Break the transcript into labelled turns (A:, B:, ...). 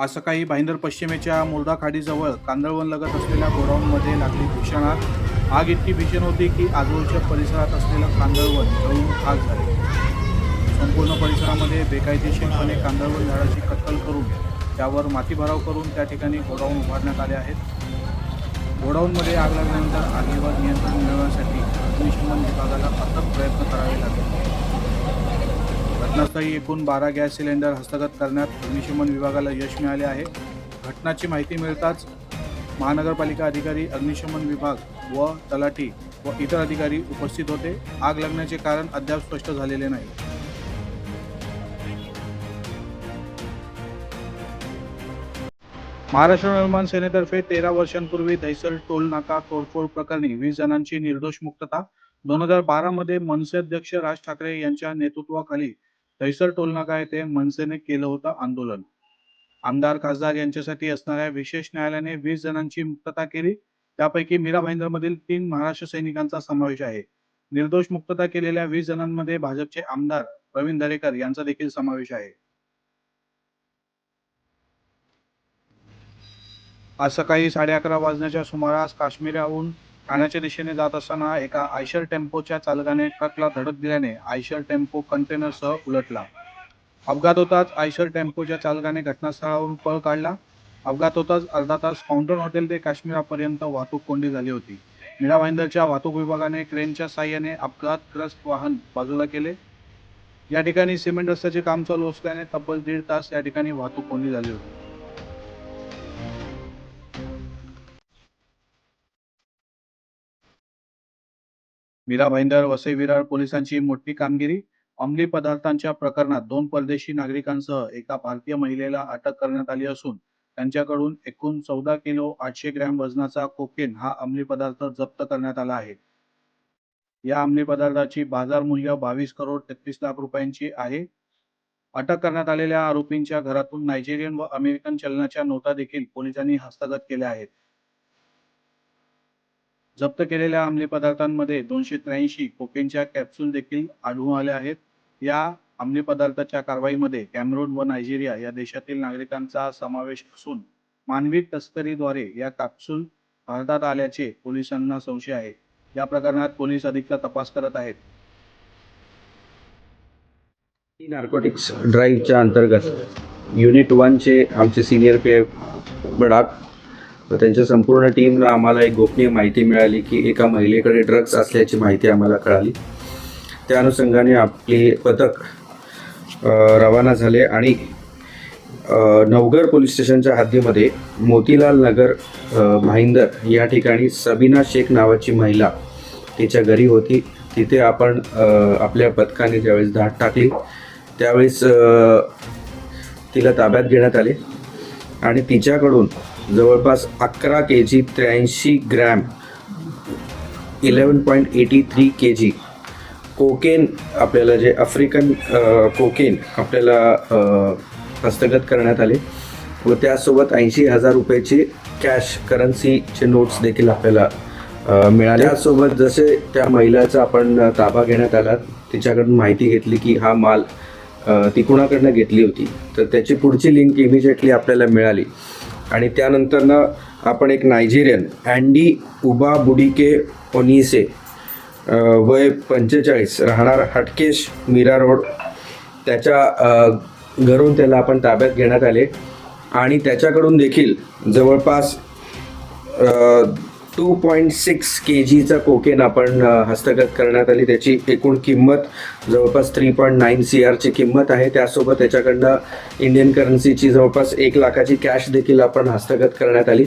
A: आज सकाळी भाईंदर पश्चिमेच्या मुर्दा खाडीजवळ कांदळवन लगत असलेल्या गोडाऊनमध्ये लागली भीषण आग. आग इतकी भीषण होती की आजूबाजूच्या परिसरात असलेलं कांदळवन जळून खाक झाले. संपूर्ण परिसरामध्ये बेकायदेशीरपणे कांदळवन झाडाची कत्तल करून त्यावर मातीभराव करून त्या ठिकाणी गोडाऊन उभारण्यात आले आहेत. गोडाऊनमध्ये आग लागल्यानंतर आगीवर नियंत्रण मिळवण्यासाठी अग्निशमन विभागाला अथक प्रयत्न घटनास्थळी एकूण बारा गॅस सिलेंडर हस्तगत करण्यात अग्निशमन विभागाला यश मिळाले आहे. घटनाची माहिती मिळताच महानगरपालिका अधिकारी अग्निशमन विभाग व तलाठी व इतर अधिकारी उपस्थित होते. आग लागण्याचे कारण अद्याप स्पष्ट झालेले नाही. महाराष्ट्र निर्माण सेनेतर्फे तेरा वर्षांपूर्वी दहिसर टोल नाका तोडफोड प्रकरणी वीस जणांची निर्दोष मुक्तता. दोन हजार बारा मध्ये मनसे अध्यक्ष राज ठाकरे यांच्या नेतृत्वाखाली दहिसर टोल नाका येथे मनसेने केलं होतं आंदोलन. आमदार खासदार यांच्यासाठी असणाऱ्या विशेष न्यायालयाने वीस जणांची मुक्तता केली. त्यापैकी मीरा भाईंदरमधील तीन महाराष्ट्र सैनिकांचा समावेश आहे. निर्दोष मुक्तता केलेल्या वीस जणांमध्ये भाजपचे आमदार प्रवीण दरेकर यांचा देखील समावेश आहे. आज सकाळी साडे अकरा वाजण्याच्या सुमारास काश्मीराहून ठाण्याच्या दिशेने जात असताना एका आयशर टेम्पोच्या चालकाने ट्रकला धडक दिल्याने आयशर टेम्पो कंटेनरसह उलटला. अपघात होताच आयशर टेम्पोच्या चालकाने घटनास्थळावरून पळ काढला. अपघात होताच अर्धा तास फाउंटन हॉटेल ते काश्मीरापर्यंत वाहतूक कोंडी झाली होती. मीरा भाईंदरच्या वाहतूक विभागाने क्रेनच्या साह्याने अपघातग्रस्त वाहन बाजूला केले. या ठिकाणी सिमेंट रस्त्याचे काम चालू असल्याने तब्बल दीड तास या ठिकाणी वाहतूक कोंडी झाली होती. मीरा भाईंदर वसई विरार पोलिसांची मोठी कामगिरी. अंमली पदार्थांच्या प्रकरणात दोन परदेशी नागरिकांसह एका भारतीय महिलेला अटक करण्यात आली असून त्यांच्याकडून एकूण चौदा किलो आठशे ग्रॅम वजनाचा कोकेन हा अंमली पदार्थ जप्त करण्यात आला आहे. या अंमली पदार्थाची बाजार मूल्य बावीस करोड तेहतीस लाख रुपयांची आहे. अटक करण्यात आलेल्या आरोपींच्या घरातून नायजेरियन व अमेरिकन चलनाच्या नोटा देखील पोलिसांनी हस्तगत केल्या आहेत. जप्त केलेल्या अंमली पदार्थांमध्ये दोनशे त्र्याऐंशी कोकेनच्या कॅप्सूल देखील आढळून आल्या आहेत. या अंमली पदार्थाच्या कारवाईमध्ये कॅमरून व नायजेरिया या देशातील नागरिकांचा समावेश असून मानवी तस्करीद्वारे या कॅप्सूल भारतात आल्याचे पोलिसांना संशय आहे. या प्रकरणात पोलीस अधिकचा तपास करत आहेत.
B: नार्कोटिक्स ड्राईव्हच्या अंतर्गत युनिट वनचे आमचे सिनियर पी बडाक तर त्यांच्या संपूर्ण टीमला आम्हाला एक गोपनीय माहिती मिळाली की एका महिलेकडे ड्रग्ज असल्याची माहिती आम्हाला कळाली. त्या अनुषंगाने आपले पथक रवाना झाले आणि नवघर पोलीस स्टेशनच्या हद्दीमध्ये मोतीलाल नगर भाईंदर या ठिकाणी सबीना शेख नावाची महिला तिच्या घरी होती. तिथे आपण आपल्या पथकाने ज्यावेळेस धाड टाकली त्यावेळेस तिला ताब्यात घेण्यात आले. आणि तिच्याकडून जवळपास अकरा के जी त्र्याऐंशी gram eleven point eighty three K G cocaine आपल्याला जे आफ्रिकन कोकेन आपल्याला हस्तगत करण्यात आले. व त्यासोबत ऐंशी हजार रुपयाचे कॅश करन्सीचे नोट्स देखील आपल्याला मिळाल्यासोबत मिळाले. त्यासोबत जसे त्या महिलाचा आपण ताबा घेण्यात आला तिच्याकडून माहिती घेतली की हा माल ती कुणाकडनं घेतली होती. तर त्याची पुढची लिंक इमिजिएटली आपल्याला मिळाली. आणि त्यानंतरनं आपण एक नायजेरियन अँडी उबा बुडिके ओनिसे वय पंचेचाळीस राहणार हटकेश मीरा रोड. त्याच्या घरून त्याला आपण ताब्यात घेण्यात आले. आणि त्याच्याकडून देखील जवळपास टू पॉईंट सिक्स के जीचा कोकेन आपण हस्तगत करण्यात आली. त्याची एकूण किंमत जवळपास थ्री पॉईंट नाईन सी आरची किंमत आहे. त्यासोबत त्याच्याकडनं इंडियन करन्सीची जवळपास एक लाखाची कॅश देखील आपण हस्तगत करण्यात आली.